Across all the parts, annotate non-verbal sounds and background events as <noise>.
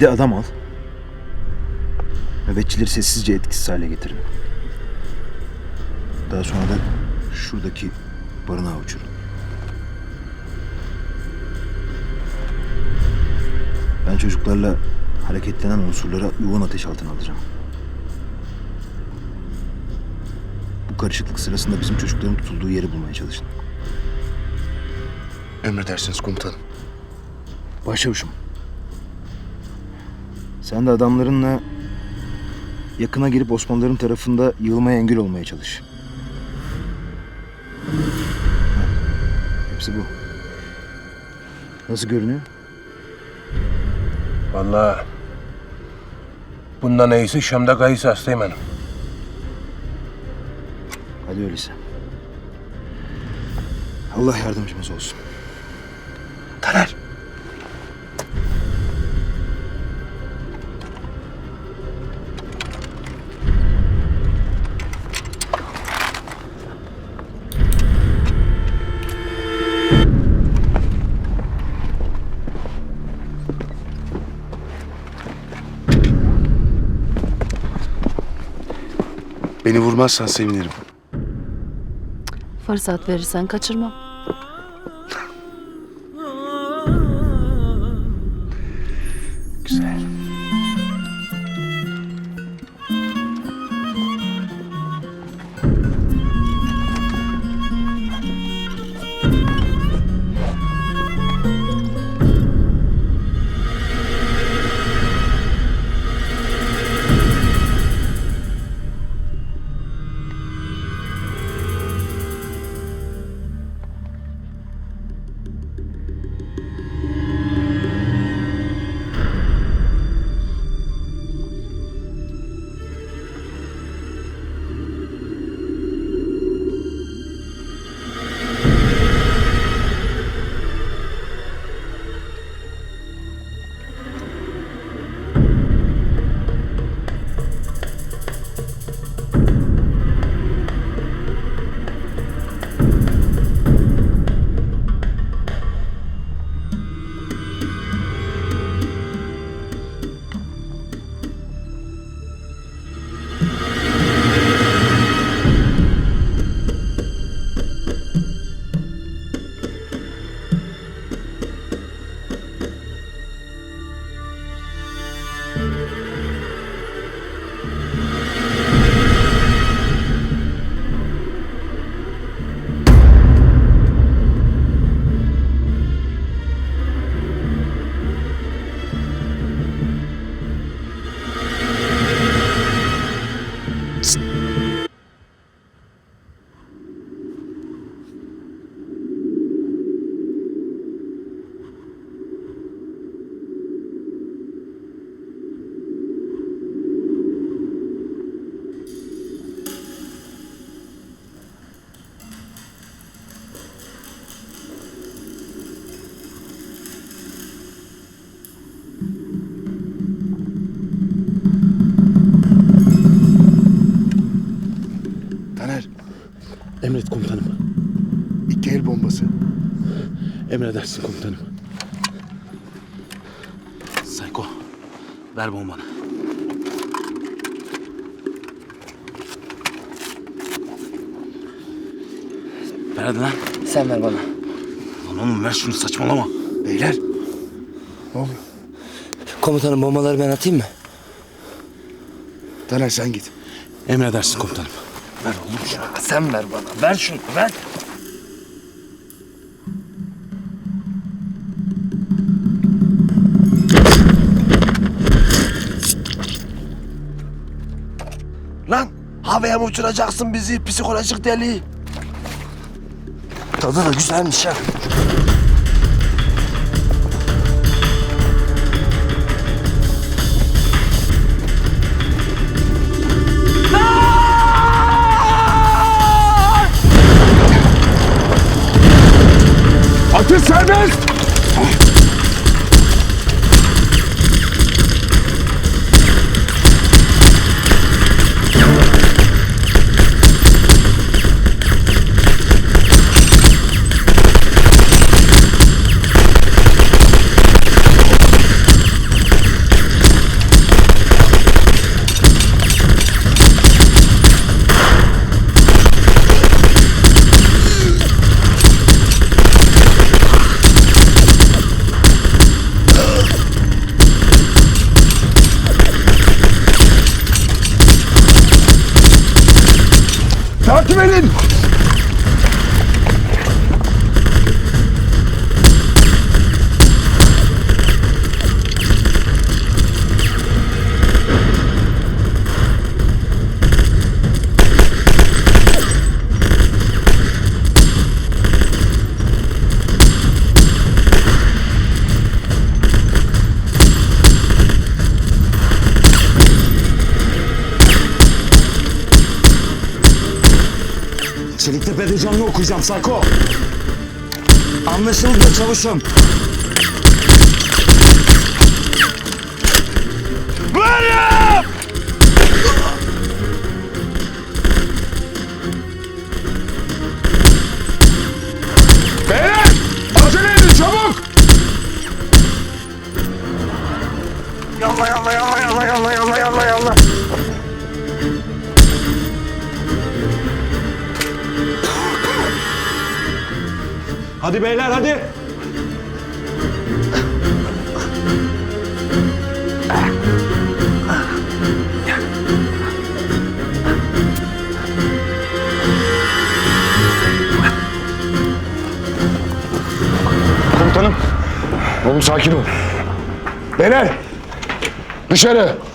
Yedi adam al. Nöbetçileri sessizce etkisiz hale getirin. Daha sonra da şuradaki barınağa uçurun. Ben çocuklarla hareketlenen unsurlara yoğun ateş altına alacağım. Bu karışıklık sırasında bizim çocukların tutulduğu yeri bulmaya çalışın. Emredersiniz komutanım. Başçavuşum. Sen de adamlarınla yakına girip Osmanlıların tarafında yığılmaya engel olmaya çalış. Heh, Hepsi bu. Nasıl görünüyor? Vallahi bundan iyisi Şam'da kayısı hastayım hanım. Hadi öyleyse. Allah yardımcımız olsun. Taner. Beni vurmazsan sevinirim. Fırsat verirsen kaçırmam. İki el bombası. Emredersin komutanım. Sayko, ver bombanı. Ver hadi lan. Sen ver bana. Lan oğlum ver şunu saçmalama. Beyler, ne oluyor? Komutanım bombaları ben atayım mı? Taner sen git. Emredersin komutanım. Ver oğlum şunu. Sen ver bana. Ver şunu ver. Havaya mı uçuracaksın bizi psikolojik deli? Tadı da güzelmiş ha. Canlı okuyacağım Sayko. Anlaşıldı çavuşum. Beyler acele edin çabuk. Hadi beyler hadi. Komutanım. Oğlum sakin ol. Beyler dışarı.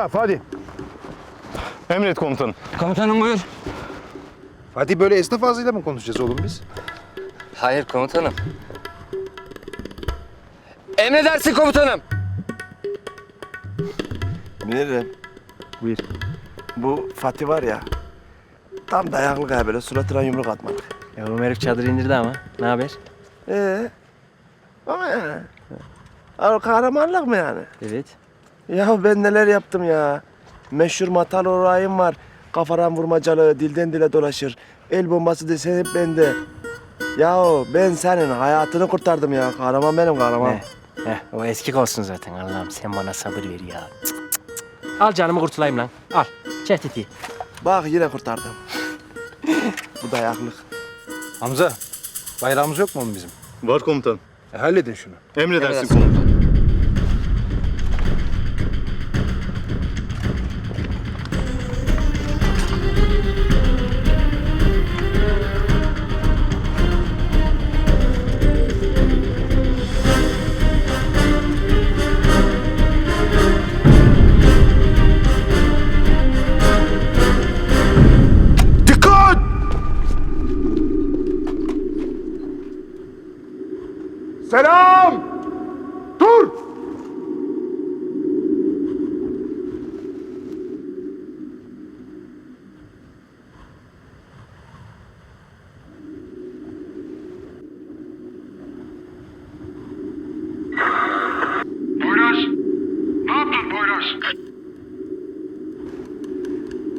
Hamza, Fadi. Emret komutanım. Komutanım buyur. Hadi böyle esnaf ağzıyla mı konuşacağız oğlum biz? Hayır komutanım. Emredersin komutanım. Bilirim. Buyur. Bu Fatih var ya. Tam dayaklı galiba böyle suratına yumruk atmak. Ya bu herif çadır indirdi ama. Ne haber? Ee, ama yani. Kahramanlık mı yani? Evet. Ya ben neler yaptım ya. Meşhur matal orayım var. Kafaran vurmacalı, dilden dile dolaşır. El bombası desen hep bende. Yahu ben senin hayatını kurtardım ya. Kahraman benim kahraman. Ne? Heh, o eski olsun zaten Allah'ım sen bana sabır ver ya. Cık, cık, cık. Al canımı kurtulayım lan. Al. Çehtiti. Bak yine kurtardım. Bu dayaklık. Hamza, bayrağımız yok mu oğlum bizim? Var komutan. E, halledin şunu. Emredersin komutan. Selam! Dur! Poyraz! Ne yaptın Poyraz?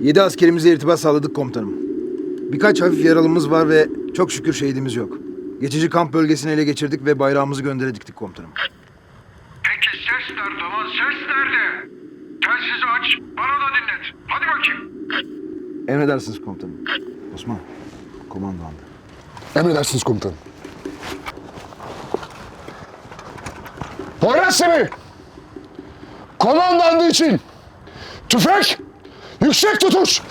Yedi askerimize irtibat sağladık komutanım. Birkaç hafif yaralımız var ve çok şükür şehidimiz yok. Geçici kamp bölgesini ele geçirdik ve bayrağımızı göndere diktik komutanım. Peki ses nerede lan? Ses nerede? Telsizi aç, bana da dinlet. Hadi bakayım. Emredersiniz komutanım. Osman, komando anda. Emredersiniz komutanım. Poyraz Semih! Komandandı için tüfek yüksek tutuş!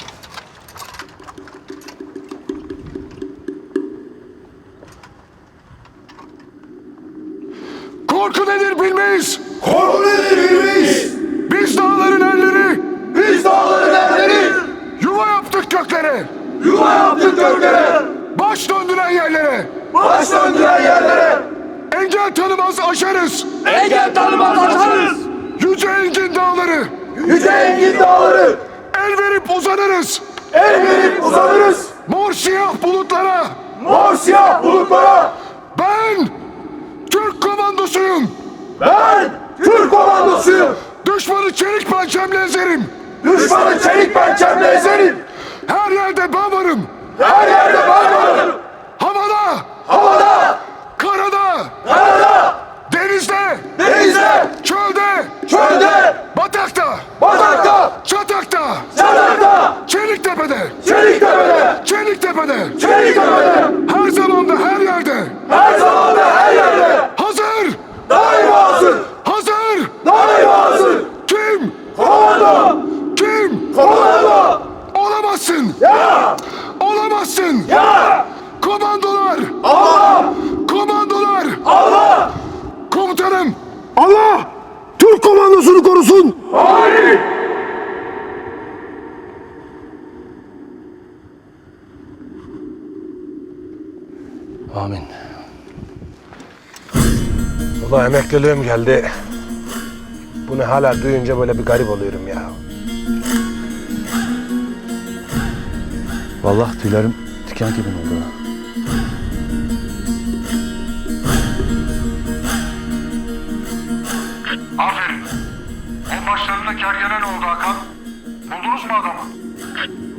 Korku nedir bilmeyiz! Korku nedir bilmeyiz! Biz dağların erleri! Biz dağların erleri! Yuva yaptık göklere! Yuva yaptık göklere! baş döndüren yerlere, Baş döndüren yerlere engel tanımaz aşarız. engel tanımaz aşarız. Yüce engin dağları, Yüce engin dağları el verip uzanırız. el verip uzanırız. Mor siyah bulutlara, Mor siyah bulutlara ben komandosuyum. ben Türk komandosuyum. Düşmanı çelik pençemle ezerim. Düşmanı çelik pençemle ezerim. Her yerde ben varım. Her yerde ben varım. Havada, Havada, karada, karada, denizde, denizde, çölde, çölde, batakta, batakta, çatakta, çadırda, Çeliktepe'de, Çeliktepe'de, Çeliktepe'de, Çeliktepe'de, her zamanda her yerde. her zaman ve her yerde Hazır, daima hazır, hazır. daima hazır. Kim, Komando, kim? komando, Olamazsın, ya, olamazsın. ya, Komandolar, Allah, komandolar. Allah, Komutanım, Allah, Türk komandosunu korusun. Amin. Ulan emekliliğim geldi. Bunu hala duyunca böyle bir garip oluyorum ya. Vallahi tüylerim diken gibi oldu.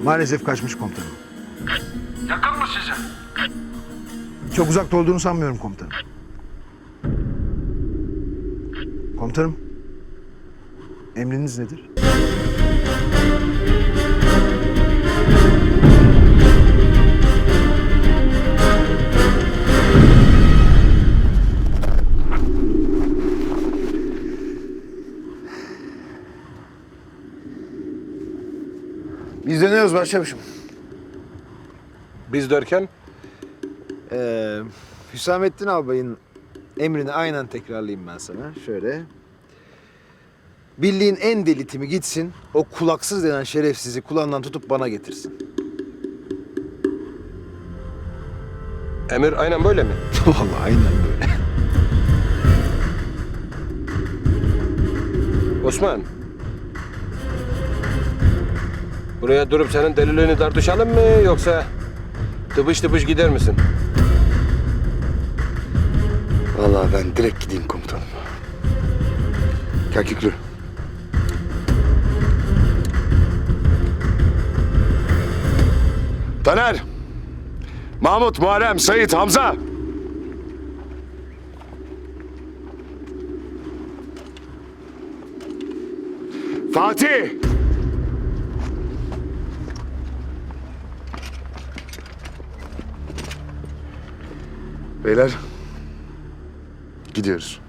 Maalesef kaçmış komutanım. Yakın mı size? Çok uzakta olduğunu sanmıyorum komutanım. Komutanım. Emriniz nedir? Başçavuşum. Biz derken Ee, Hüsamettin Albay'ın emrini aynen tekrarlayayım ben sana. Şöyle. Birliğin en deli timi gitsin, o kulaksız denen şerefsizi kulağından tutup bana getirsin. emir aynen böyle mi? <laughs> Vallahi aynen böyle. Osman. Buraya durup senin delillerini tartışalım mı yoksa tıpış tıpış gider misin? Vallahi ben direkt gideyim komutanım. Kaküklü. Taner, Mahmut, Muharrem, Sayit, Hamza. Fatih. Beyler gidiyoruz.